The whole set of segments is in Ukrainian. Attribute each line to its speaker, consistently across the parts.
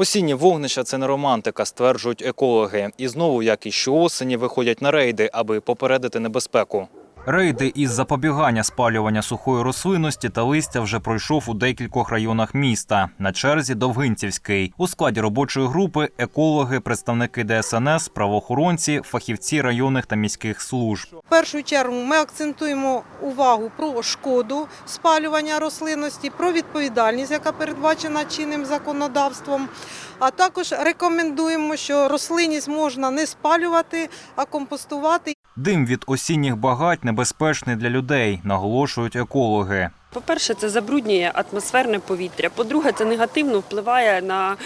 Speaker 1: Осінні вогнища це не романтика, стверджують екологи. І знову, як і щоосені, виходять на рейди, аби попередити небезпеку. Рейди із запобігання спалювання сухої рослинності та листя вже пройшов у декількох районах міста. На черзі Довгинцівський. У складі робочої групи екологи, представники ДСНС, правоохоронці, фахівці районних та міських служб.
Speaker 2: В першу чергу ми акцентуємо увагу про шкоду спалювання рослинності, про відповідальність, яка передбачена чинним законодавством. А також рекомендуємо, що рослинність можна не спалювати, а компостувати.
Speaker 1: Дим від осінніх багать небезпечний для людей, наголошують екологи.
Speaker 3: По-перше, це забруднює атмосферне повітря. По-друге, це негативно впливає на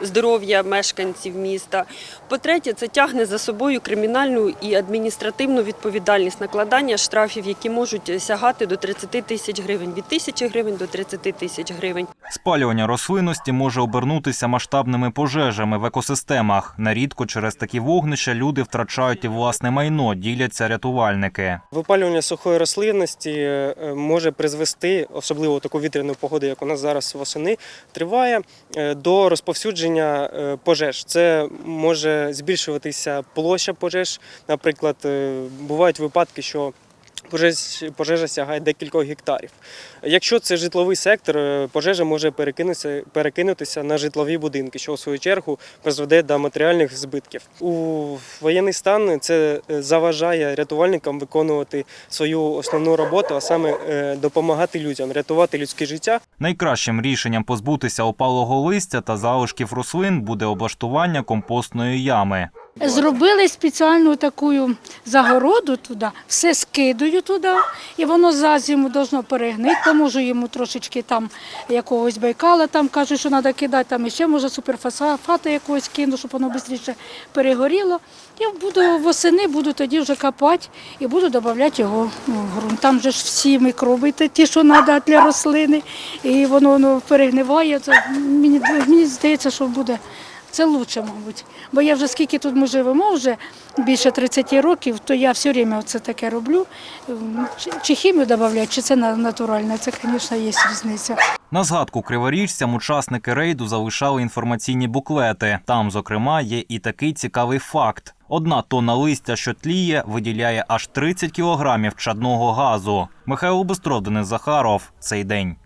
Speaker 3: здоров'я мешканців міста. По-третє, це тягне за собою кримінальну і адміністративну відповідальність накладання штрафів, які можуть сягати до 30 тисяч гривень, від тисячі гривень до 30 тисяч гривень.
Speaker 1: Спалювання рослинності може обернутися масштабними пожежами в екосистемах. Нарідко через такі вогнища люди втрачають і власне майно, діляться рятувальники.
Speaker 4: Випалювання сухої рослинності е, може призвести, особливо таку вітряну погоду, як у нас зараз восени, триває е, до розповсюдження е, пожеж. Це може збільшуватися площа пожеж. Наприклад, е, бувають випадки, що пожежа сягає декількох гектарів. Якщо це житловий сектор, е, пожежа може перекинутися, на житлові будинки, що у свою чергу призведе до матеріальних збитків. У воєнний стан це е, заважає рятувальникам виконувати свою основну роботу, а саме е, допомагати людям, рятувати людське життя.
Speaker 1: Найкращим рішенням позбутися опалого листя та залишків рослин буде облаштування компостної ями.
Speaker 5: Зробили спеціальну таку загороду туди, все скидаю туди, і воно за зиму должно перегнити. Поможу йому трошечки там якогось байкала, там кажуть, що треба кидати, там ще може суперфосфата якогось кину, щоб воно швидше перегоріло. Я буду восени, буду тоді вже копати і буду додавати його в ґрунт. Там же ж всі мікроби, ті, що треба для рослини, і воно, воно перегниває. Це мені, мені здається, що буде. Це лучше, мабуть. Бо я вже скільки тут ми живемо, вже більше 30 років, то я все время це таке роблю. Ем, Чи, хімію додавати, чи це на- натуральне, це, звісно, є різниця.
Speaker 1: На згадку криворіжцям учасники рейду залишали інформаційні буклети. Там, зокрема, є і такий цікавий факт: одна тонна листя, що тліє, виділяє аж 30 кілограмів чадного газу. Михайло Бестров, Денис Захаров. Цей день.